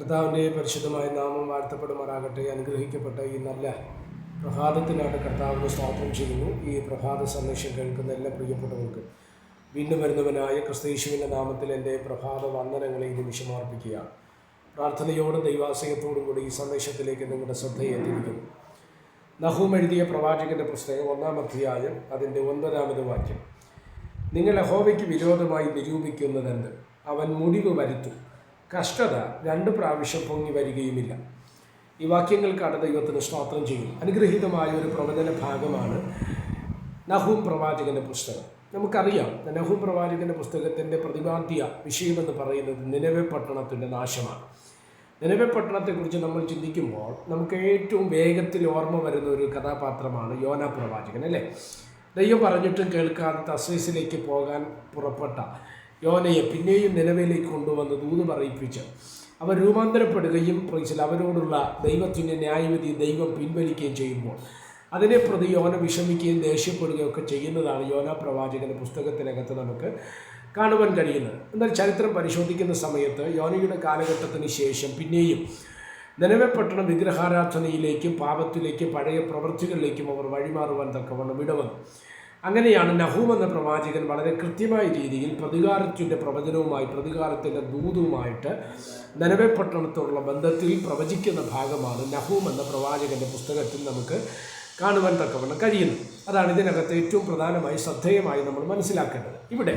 കർത്താവിന്റെ പരിശുദ്ധമായ നാമം വാഴ്ത്തപ്പെടുമാറാകട്ടെ. അനുഗ്രഹിക്കപ്പെട്ട ഈ നല്ല പ്രഭാതത്തിനാണ് കർത്താവിന് സ്വാഗതം ചെയ്യുന്നു. ഈ പ്രഭാത സന്ദേശം കേൾക്കുന്ന എല്ലാ പ്രിയപ്പെട്ടവർക്ക്. വീണ്ടും വരുന്നവനായ ക്രിസ്തീശുവിന്റെ നാമത്തിൽ എന്റെ പ്രഭാത വന്ദനങ്ങളെ ഈ നിമിഷം അർപ്പിക്കുകയാണ് പ്രാർത്ഥനയോടും ദൈവാശയത്തോടും കൂടി ഈ സന്ദേശത്തിലേക്ക് നിങ്ങളുടെ ശ്രദ്ധയെ എത്തിയിരിക്കുന്നു നഹൂം എഴുതിയ പ്രവാചകന്റെ പുസ്തകം ഒന്നാം അധ്യായം അതിന്റെ ഒൻപതാമത് വാക്യം. നിങ്ങൾ യഹോവയ്ക്ക് വിരോധമായി നിരൂപിക്കുന്നതെന്ത്? അവൻ മുടിവ് വരുത്തും. കഷ്ടത രണ്ട് പ്രാവശ്യം പൊങ്ങി വരികയുമില്ല. ഈ വാക്യങ്ങൾക്കാണ് ദൈവത്തിന് സ്തോത്രം ചെയ്യുന്നു അനുഗ്രഹീതമായ ഒരു പ്രവചന ഭാഗമാണ് നഹൂം പ്രവാചകന്റെ പുസ്തകം. നമുക്കറിയാം നഹൂം പ്രവാചകന്റെ പുസ്തകത്തിന്റെ പ്രതിപാദ്യ വിഷയമെന്ന് പറയുന്നത് നിലവെ പട്ടണത്തിന്റെ നാശമാണ്. നിലവെ പട്ടണത്തെക്കുറിച്ച് നമ്മൾ ചിന്തിക്കുമ്പോൾ നമുക്ക് ഏറ്റവും വേഗത്തിൽ ഓർമ്മ വരുന്ന ഒരു കഥാപാത്രമാണ് യോന പ്രവാചകൻ അല്ലേ? ദൈവം പറഞ്ഞിട്ടും കേൾക്കാതെ തസ്വീസിലേക്ക് പോകാൻ പുറപ്പെട്ട യോനയെ പിന്നെയും നിലവിലേക്ക് കൊണ്ടുവന്ന് ദൂത് പറയിപ്പിച്ച് അവർ രൂപാന്തരപ്പെടുകയും പ്രൈസിൽ അവരോടുള്ള ദൈവത്തിന്റെ ന്യായവിധി ദൈവം പിൻവലിക്കുകയും ചെയ്യുമ്പോൾ അതിനെ പ്രതി യോന വിഷമിക്കുകയും ദേഷ്യപ്പെടുകയും ഒക്കെ ചെയ്യുന്നതാണ് യോന പ്രവാചകന്റെ പുസ്തകത്തിനകത്ത് നമുക്ക് കാണുവാൻ കഴിയുന്നത്. എന്നാൽ ചരിത്രം പരിശോധിക്കുന്ന സമയത്ത് യോനയുടെ കാലഘട്ടത്തിന് ശേഷം പിന്നെയും നിലവെ പട്ടണം വിഗ്രഹാരാധനയിലേക്കും പാപത്തിലേക്കും പഴയ പ്രവൃത്തികളിലേക്കും അവർ വഴിമാറുവാൻ തക്കവണ്ണം ഇടവന്നു. അങ്ങനെയാണ് നഹൂം എന്ന പ്രവാചകൻ വളരെ കൃത്യമായ രീതിയിൽ പ്രതികാരത്തിന്റെ പ്രവചനവുമായി പ്രതികാരത്തിന്റെ ദൂതവുമായിട്ട് നനവെ പട്ടണത്തോടുള്ള ബന്ധത്തിൽ പ്രവചിക്കുന്ന ഭാഗമാണ് നഹൂം എന്ന പ്രവാചകന്റെ പുസ്തകത്തിൽ നമുക്ക് കാണുവാൻ തക്കവണ്ണം കഴിയുന്നു. അതാണ് ഇതിനകത്ത് ഏറ്റവും പ്രധാനമായി ശ്രദ്ധേയമായി നമ്മൾ മനസ്സിലാക്കേണ്ടത്. ഇവിടെ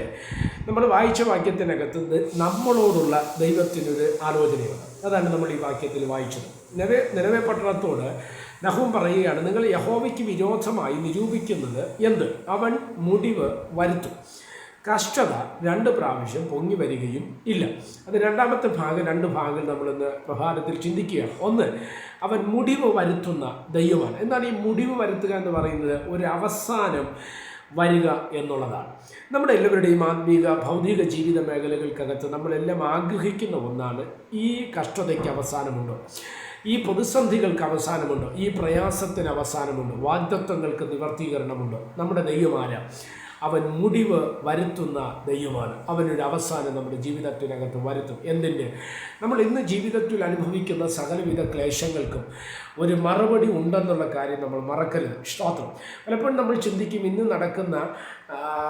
നമ്മൾ വായിച്ച വാക്യത്തിനകത്ത് നമ്മളോടുള്ള ദൈവത്തിനൊരു ആലോചനയാണ് അതാണ് നമ്മൾ ഈ വാക്യത്തിൽ വായിച്ചത്. നിലവെ നിലവെ പട്ടണത്തോട് നഹും പറയുകയാണ് നിങ്ങൾ യഹോവയ്ക്ക് വിരോധമായി നിരൂപിക്കുന്നത് എന്ത്? അവൻ മുടിവ് വരുത്തും. കഷ്ടത രണ്ട് പ്രാവശ്യം പൊങ്ങി വരികയും ഇല്ല. അത് രണ്ടാമത്തെ ഭാഗം രണ്ട് ഭാഗങ്ങൾ നമ്മളിന്ന് പ്രഭാതത്തിൽ ചിന്തിക്കുകയാണ്. ഒന്ന് അവൻ മുടിവ് വരുത്തുന്ന ദൈവമാണ്. എന്നാൽ ഈ മുടിവ് വരുത്തുക എന്ന് പറയുന്നത്? ഒരു അവസാനം വരിക എന്നുള്ളതാണ്. നമ്മുടെ എല്ലാവരുടെയും ആത്മീക ഭൗതിക ജീവിത മേഖലകൾക്കകത്ത് നമ്മളെല്ലാം ആഗ്രഹിക്കുന്ന ഒന്നാണ് ഈ കഷ്ടതയ്ക്ക് അവസാനമുണ്ടോ. ഈ പ്രതിസന്ധികൾക്ക് അവസാനമുണ്ടോ. ഈ പ്രയാസത്തിന് അവസാനമുണ്ടോ. വാഗ്ദത്വങ്ങൾക്ക് നിവർത്തീകരണമുണ്ടോ. നമ്മുടെ ദൈവമാര അവൻ മുടിവ് വരുത്തുന്ന ദൈവമാണ്. അവനൊരു അവസാനം നമ്മുടെ ജീവിതത്തിനകത്ത് വരുത്തും. എന്തിന്റെ നമ്മൾ ഇന്ന് ജീവിതത്തിൽ അനുഭവിക്കുന്ന സകലവിധ ക്ലേശങ്ങൾക്കും ഒരു മറുപടി ഉണ്ടെന്നുള്ള കാര്യം നമ്മൾ മറക്കരുത്. സ്തോത്രം. പലപ്പോഴും നമ്മൾ ചിന്തിക്കും ഇന്ന് നടക്കുന്ന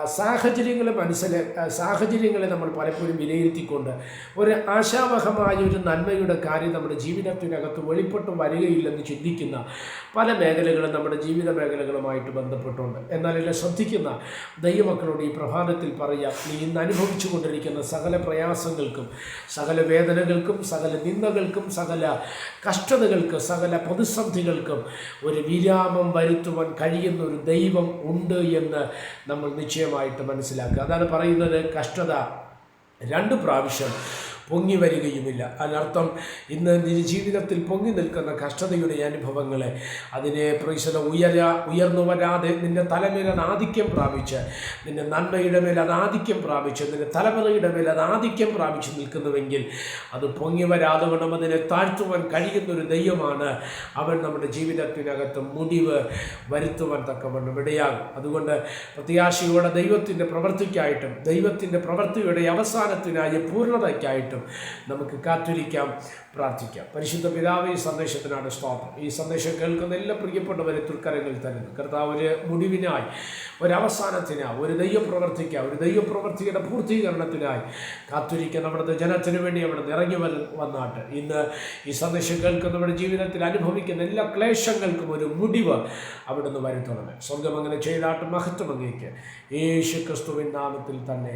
സാഹചര്യങ്ങൾ മനസ്സിലെ സാഹചര്യങ്ങളെ നമ്മൾ പലപ്പോഴും വിലയിരുത്തിക്കൊണ്ട് ഒരു ആശാവഹമായ ഒരു നന്മയുടെ കാര്യം നമ്മുടെ ജീവിതത്തിനകത്ത് വെളിപ്പെട്ട് വരികയില്ലെന്ന് ചിന്തിക്കുന്ന പല മേഖലകളും നമ്മുടെ ജീവിത മേഖലകളുമായിട്ട് ബന്ധപ്പെട്ടുണ്ട്. എന്നാൽ എന്നെ ശ്രദ്ധിക്കുന്ന ദൈവമക്കളോട് ഈ പ്രഭാതത്തിൽ പറയാം നീ ഇന്ന് അനുഭവിച്ചു കൊണ്ടിരിക്കുന്ന സകല പ്രയാസങ്ങൾക്കും സകല വേദനകൾക്കും സകല നിന്ദകൾക്കും സകല കഷ്ടതകൾക്ക് സകല പ്രതിസന്ധികൾക്കും ഒരു വിരാമം വരുത്തുവാൻ കഴിയുന്ന ഒരു ദൈവം ഉണ്ട് എന്ന് നമ്മൾ നിശ്ചയമായിട്ട് മനസ്സിലാക്കുക. അതാണ് പറയുന്നത് കഷ്ടത. രണ്ട് പ്രാവശ്യം പൊങ്ങി വരികയുമില്ല. അതിനർത്ഥം ഇന്ന് നിന്റെ ജീവിതത്തിൽ പൊങ്ങി നിൽക്കുന്ന കഷ്ടതയുടെ അനുഭവങ്ങളെ അതിനെ പ്രൈശല ഉയര ഉയർന്നു വരാതെ നിന്റെ തലമേൽ അത് ആധിക്യം പ്രാപിച്ച് നിന്റെ നന്മയുടെ മേൽ അത് ആധിക്യം പ്രാപിച്ച് നിന്റെ തലമുറയുടെ മേൽ അത് ആധിക്യം പ്രാപിച്ച് നിൽക്കുന്നുവെങ്കിൽ അത് പൊങ്ങി വരാതെ വേണം അതിനെ താഴ്ത്തുവാൻ കഴിയുന്ന ഒരു ദൈവമാണ് അവൻ നമ്മുടെ ജീവിതത്തിനകത്ത് മുടിവ് വരുത്തുവാൻ തക്കവണ്ണം ഇടയാകും. അതുകൊണ്ട് പ്രത്യാശയോടെ ദൈവത്തിന്റെ പ്രവൃത്തിക്കായിട്ടും ദൈവത്തിന്റെ പ്രവൃത്തിയുടെ അവസാനത്തിനായി പൂർണതയ്ക്കായിട്ടും നമുക്ക് കാത്തിരിക്കാം പ്രാർത്ഥിക്കാം. പരിശുദ്ധ പിതാവ് ഈ സന്ദേശത്തിനാണ് സ്തോത്രം. ഈ സന്ദേശം കേൾക്കുന്ന എല്ലാ പ്രിയപ്പെട്ടവരെ തൃക്കരങ്ങളിൽ തരുന്നു. കർത്താവ് ഒരു മുടിവിനായി ഒരവസാനത്തിനായി ഒരു ദൈവപ്രവർത്തിക്കായി ഒരു ദൈവപ്രവർത്തിയുടെ പൂർത്തീകരണത്തിനായി കാത്തിരിക്കുന്ന അവിടുത്തെ ജനത്തിനു വേണ്ടി അവിടെ ഇറങ്ങി വന്നാട്ട്. ഇന്ന് ഈ സന്ദേശം കേൾക്കുന്നവരുടെ ജീവിതത്തിൽ അനുഭവിക്കുന്ന എല്ലാ ക്ലേശങ്ങൾക്കും ഒരു മുടിവ് അവിടുന്ന് വരുത്തണമേ സ്വർഗം അങ്ങനെ ചെയ്താട്ട് മഹത്വം അങ്ങേക്ക്. യേശു ക്രിസ്തുവിൻ നാമത്തിൽ തന്നെ